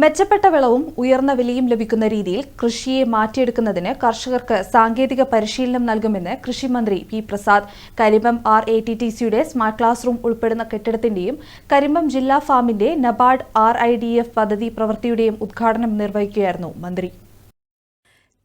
മെച്ചപ്പെട്ട വിളവും ഉയർന്ന വിലയും ലഭിക്കുന്ന രീതിയിൽ കൃഷിയെ മാറ്റിയെടുക്കുന്നതിന് കർഷകർക്ക് സാങ്കേതിക പരിശീലനം നൽകുമെന്ന് കൃഷിമന്ത്രി P Prasad. Karimbam R A T T സിയുടെ സ്മാർട്ട് ക്ലാസ് റൂം ഉൾപ്പെടുന്ന കെട്ടിടത്തിന്റെയും കരിമ്പം ജില്ലാ ഫാമിന്റെ NABARD R I D F പദ്ധതി പ്രവൃത്തിയുടെയും ഉദ്ഘാടനം നിർവഹിക്കുകയായിരുന്നു മന്ത്രി.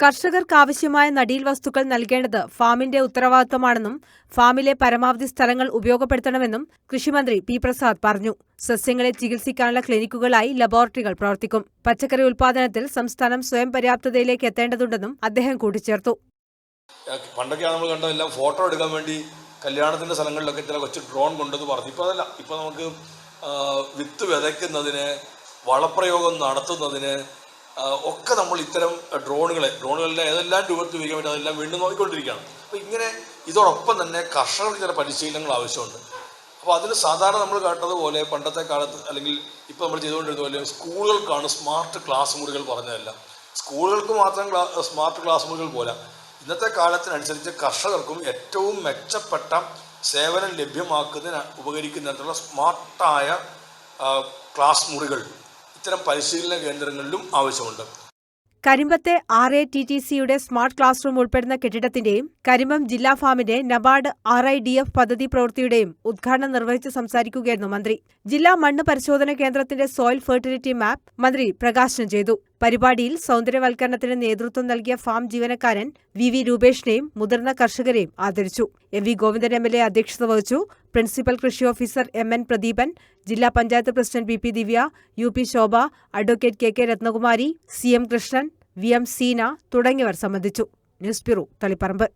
കർഷകർക്കാവശ്യമായ നടീൽ വസ്തുക്കൾ നൽകേണ്ടത് ഫാമിന്റെ ഉത്തരവാദിത്തമാണെന്നും ഫാമിലെ പരമാവധി സ്ഥലങ്ങൾ ഉപയോഗപ്പെടുത്തണമെന്നും കൃഷിമന്ത്രി പി പ്രസാദ് പറഞ്ഞു. സസ്യങ്ങളെ ചികിത്സിക്കാനുള്ള ക്ലിനിക്കുകളായി ലബോറട്ടറികൾ പ്രവർത്തിക്കും. പച്ചക്കറി ഉൽപാദനത്തിൽ സംസ്ഥാനം സ്വയം പര്യാപ്തതയിലേക്ക് എത്തേണ്ടതുണ്ടെന്നും അദ്ദേഹം കൂട്ടിച്ചേർത്തു. പണ്ടൊക്കെ നമ്മൾ കണ്ടതെല്ലാം ഫോട്ടോ എടുക്കാൻ വേണ്ടി കല്യാണത്തിന്റെ സ്ഥലങ്ങളിലൊക്കെ ചില കൊച്ചു ഡ്രോൺ കൊണ്ടത് പറഞ്ഞു. ഇപ്പോൾ അതല്ല. ഇപ്പോൾ നമുക്ക് വിത്ത് വിതയ്ക്കുന്നതിന് വളപ്രയോഗം നടത്തുന്നതിന് ഒക്കെ നമ്മൾ ഇത്തരം ഡ്രോണുകളെ ഡ്രോണുകളുടെ ഏതെല്ലാം രൂപത്തിൽ ഉപയോഗിക്കാൻ പറ്റും അതെല്ലാം വീണ്ടും നോക്കിക്കൊണ്ടിരിക്കുകയാണ്. അപ്പോൾ ഇങ്ങനെ ഇതോടൊപ്പം തന്നെ കർഷകർക്ക് ചില പരിശീലനങ്ങൾ ആവശ്യമുണ്ട്. അപ്പോൾ അതിൽ സാധാരണ നമ്മൾ കേട്ടതുപോലെ പണ്ടത്തെ കാലത്ത് അല്ലെങ്കിൽ ഇപ്പോൾ നമ്മൾ ചെയ്തുകൊണ്ടിരുന്ന പോലെ സ്കൂളുകൾക്കാണ് സ്മാർട്ട് ക്ലാസ് മുറികൾ പറഞ്ഞതല്ല. സ്കൂളുകൾക്ക് മാത്രം സ്മാർട്ട് ക്ലാസ് മുറികൾ പോരാ. ഇന്നത്തെ കാലത്തിനനുസരിച്ച് കർഷകർക്കും ഏറ്റവും മെച്ചപ്പെട്ട സേവനം ലഭ്യമാക്കുന്നതിന് ഉപകരിക്കുന്ന തരത്തിലുള്ള സ്മാർട്ടായ ക്ലാസ് മുറികൾ ഇത്തരം പരിശീലന കേന്ദ്രങ്ങളിലും ആവശ്യമുണ്ട്. കരിമ്പത്തെ ആർ എ ടി ടി സിയുടെ സ്മാർട്ട് ക്ലാസ് റൂം ഉൾപ്പെടുന്ന കെട്ടിടത്തിന്റെയും കരിമ്പം ജില്ലാ ഫാമിന്റെ NABARD R I D F പദ്ധതി പ്രവൃത്തിയുടെയും ഉദ്ഘാടനം നിർവഹിച്ച് സംസാരിക്കുകയായിരുന്നു മന്ത്രി. ജില്ലാ മണ്ണ് പരിശോധന കേന്ദ്രത്തിന്റെ സോയിൽ ഫെർട്ടിലിറ്റി മാപ്പ് മന്ത്രി പ്രകാശനം ചെയ്തു. പരിപാടിയിൽ സൗന്ദര്യവൽക്കരണത്തിന് നേതൃത്വം നൽകിയ ഫാം ജീവനക്കാരൻ വി വി രൂപേഷിനെയും മുതിർന്ന കർഷകരെയും ആദരിച്ചു. M V Govindan M L A അധ്യക്ഷത വഹിച്ചു. പ്രിൻസിപ്പൽ കൃഷി ഓഫീസർ എം എൻ പ്രദീപൻ ജില്ലാ panchayat president V P Divya U P Shobha advocate K K Ratnakumari C M Krishnan V M Seena തുടങ്ങിയവർ സംബന്ധിച്ചു. News bureau Taliparamba.